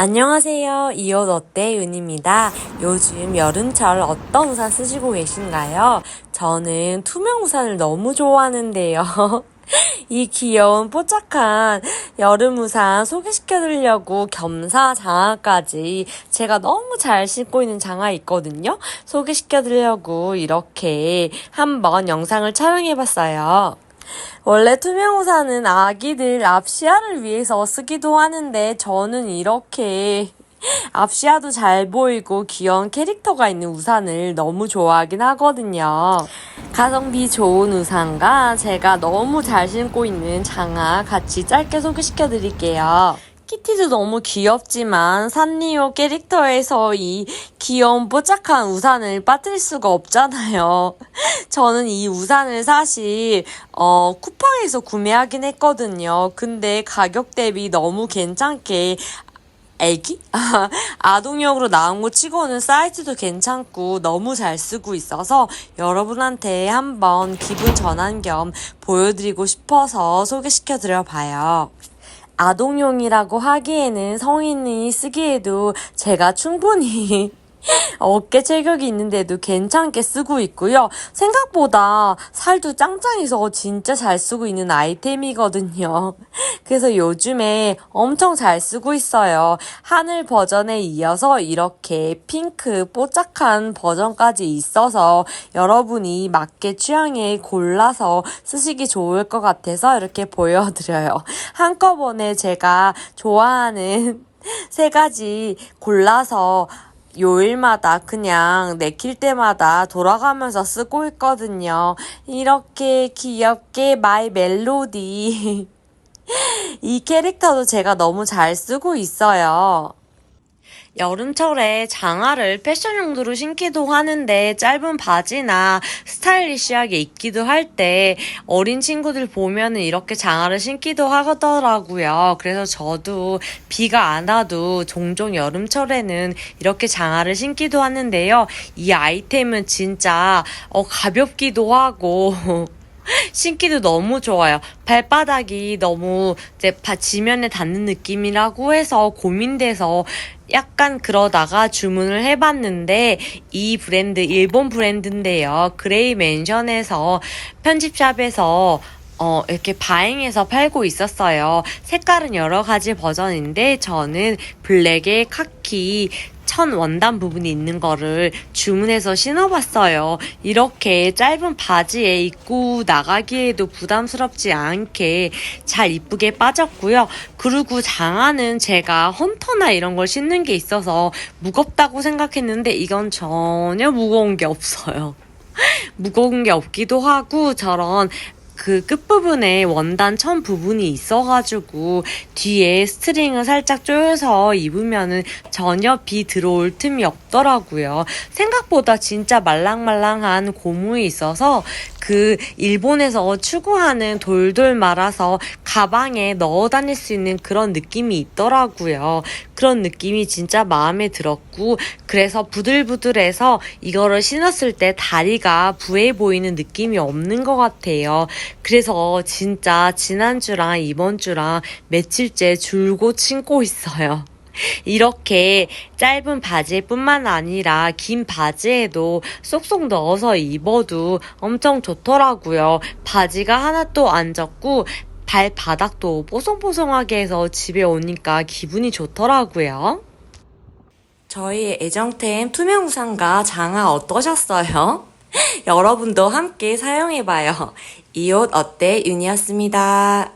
안녕하세요. 이 옷 어때? 윤입니다. 요즘 여름철 어떤 우산 쓰시고 계신가요? 저는 투명 우산을 너무 좋아하는데요. 이 귀여운 뽀짝한 여름 우산 소개시켜드리려고 겸사 장화까지 제가 너무 잘 신고 있는 장화 있거든요. 소개시켜드리려고 이렇게 한번 영상을 촬영해봤어요. 원래 투명 우산은 아기들 앞시야를 위해서 쓰기도 하는데 저는 이렇게 앞시야도 잘 보이고 귀여운 캐릭터가 있는 우산을 너무 좋아하긴 하거든요. 가성비 좋은 우산과 제가 너무 잘 신고 있는 장화 같이 짧게 소개시켜 드릴게요. 키티도 너무 귀엽지만 산리오 캐릭터에서 이 귀여운 뽀짝한 우산을 빠뜨릴 수가 없잖아요. 저는 이 우산을 사실 어 쿠팡에서 구매하긴 했거든요. 근데 가격 대비 너무 괜찮게 애기? 아동용으로 나온 거 치고는 사이즈도 괜찮고 너무 잘 쓰고 있어서 여러분한테 한번 기분 전환 겸 보여드리고 싶어서 소개시켜 드려 봐요. 아동용이라고 하기에는 성인이 쓰기에도 제가 충분히 어깨 체격이 있는데도 괜찮게 쓰고 있고요. 생각보다 살도 짱짱해서 진짜 잘 쓰고 있는 아이템이거든요. 그래서 요즘에 엄청 잘 쓰고 있어요. 하늘 버전에 이어서 이렇게 핑크 뽀짝한 버전까지 있어서 여러분이 맞게 취향에 골라서 쓰시기 좋을 것 같아서 이렇게 보여드려요. 한꺼번에 제가 좋아하는 세 가지 골라서 요일마다 그냥 내킬 때마다 돌아가면서 쓰고 있거든요. 이렇게 귀엽게 마이 멜로디. 이 캐릭터도 제가 너무 잘 쓰고 있어요. 여름철에 장화를 패션 용도로 신기도 하는데 짧은 바지나 스타일리시하게 입기도 할 때 어린 친구들 보면은 이렇게 장화를 신기도 하더라고요. 그래서 저도 비가 안 와도 종종 여름철에는 이렇게 장화를 신기도 하는데요. 이 아이템은 진짜 어, 가볍기도 하고 신기도 너무 좋아요. 발바닥이 너무 이제 지면에 닿는 느낌이라고 해서 고민돼서 약간 그러다가 주문을 해봤는데 이 브랜드 일본 브랜드인데요. 그레이 맨션에서 편집샵에서 어, 이렇게 바행해서 팔고 있었어요. 색깔은 여러 가지 버전인데 저는 블랙에 카키, 천 원단 부분이 있는 거를 주문해서 신어봤어요. 이렇게 짧은 바지에 입고 나가기에도 부담스럽지 않게 잘 이쁘게 빠졌고요. 그리고 장화는 제가 헌터나 이런 걸 신는 게 있어서 무겁다고 생각했는데 이건 전혀 무거운 게 없어요. 무거운 게 없기도 하고 저런 그 끝부분에 원단 천 부분이 있어가지고 뒤에 스트링을 살짝 조여서 입으면은 전혀 비 들어올 틈이 없더라고요. 생각보다 진짜 말랑말랑한 고무이 있어서 그 일본에서 추구하는 돌돌 말아서 가방에 넣어 다닐 수 있는 그런 느낌이 있더라고요. 그런 느낌이 진짜 마음에 들었고 그래서 부들부들해서 이거를 신었을 때 다리가 부해 보이는 느낌이 없는 것 같아요. 그래서 진짜 지난주랑 이번주랑 며칠째 줄곧 신고 있어요. 이렇게 짧은 바지뿐만 아니라 긴 바지에도 쏙쏙 넣어서 입어도 엄청 좋더라고요. 바지가 하나도 안 젖고 발바닥도 뽀송뽀송하게 해서 집에 오니까 기분이 좋더라고요. 저희 애정템 투명 우산과 장화 어떠셨어요? 여러분도 함께 사용해봐요. 이 옷 어때? 윤이었습니다.